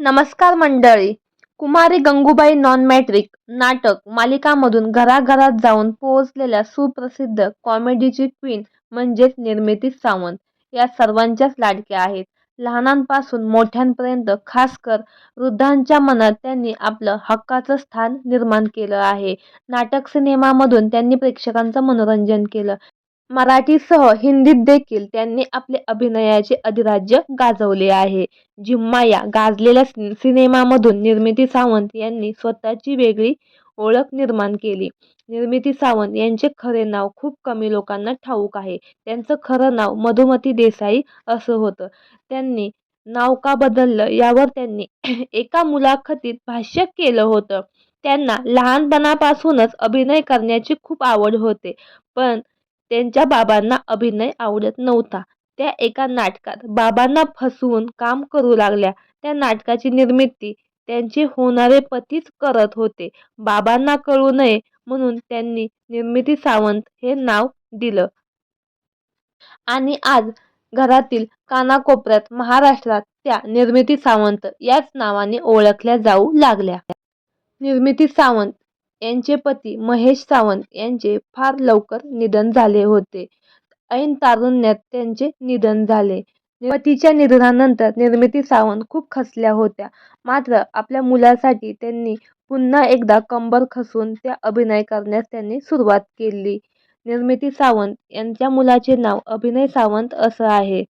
नमस्कार मंडळी. कुमारी Gangubai non matric नाटक मालिकामधून घराघरात जाऊन पोहोचलेल्या सुप्रसिद्ध कॉमेडीची क्वीन म्हणजेच निर्मिती सावंत या सर्वांच्याच लाडक्या आहेत. लहानांपासून मोठ्यांपर्यंत खासकर वृद्धांच्या मनात त्यांनी आपलं हक्काचं स्थान निर्माण केलं आहे. नाटक सिनेमामधून त्यांनी प्रेक्षकांचं मनोरंजन केलं. मराठीसह हिंदीत देखील त्यांनी आपले अभिनयाचे अधिराज्य गाजवले आहे. झिम्मा या गाजलेल्या सिनेमामधून निर्मिती सावंत यांनी स्वतःची वेगळी ओळख निर्माण केली. निर्मिती सावंत यांचे खरे नाव खूप कमी लोकांना ठाऊक आहे. त्यांचं खरं नाव मधुमती देसाई असं होतं. त्यांनी नाव का बदललं यावर त्यांनी एका मुलाखतीत भाष्य केलं होतं. त्यांना लहानपणापासूनच अभिनय करण्याची खूप आवड होते. पण त्यांच्या बाबांना अभिनय आवडत नव्हता. त्या एका नाटकात बाबांना फसवून काम करू लागल्या. त्या नाटकाची निर्मिती त्यांचे होणारे पतीच करत होते. बाबांना कळू नये म्हणून त्यांनी निर्मिती सावंत हे नाव दिलं. आणि आज घरातील कानाकोपऱ्यात महाराष्ट्रात त्या निर्मिती सावंत याच नावाने ओळखल्या जाऊ लागल्या. निर्मिती सावंत यांचे पती महेश सावंत यांचे फार लवकर निधन झाले होते. ऐन तारुण्यात त्यांचे निधन झाले. पतीच्या निधनानंतर निर्मिती सावंत खूप खचल्या होत्या. मात्र आपल्या मुलासाठी त्यांनी पुन्हा एकदा कंबर खसून त्या अभिनय करण्यास त्यांनी सुरुवात केली. निर्मिती सावंत यांच्या मुलाचे नाव अभिनय सावंत असं आहे.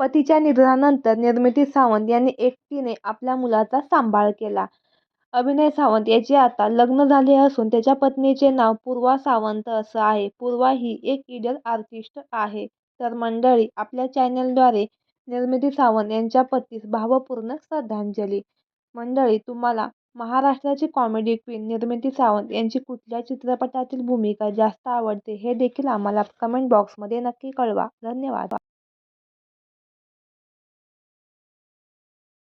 पतीच्या निधनानंतर निर्मिती सावंत यांनी एकटीने आपल्या मुलाचा सांभाळ केला. अभिनय सावंत याचे आता लग्न झाले असून त्याच्या पत्नीचे नाव पूर्वा सावंत असं आहे. पूर्वा ही एक इडल आर्टिस्ट आहे. तर मंडळी आपल्या चॅनलद्वारे निर्मिती सावंत यांच्या पतीस भावपूर्ण श्रद्धांजली. मंडळी तुम्हाला महाराष्ट्राची कॉमेडी क्वीन निर्मिती सावंत यांची कुठल्या चित्रपटातील भूमिका जास्त आवडते हे देखील आम्हाला कमेंट बॉक्समध्ये नक्की कळवा. धन्यवाद.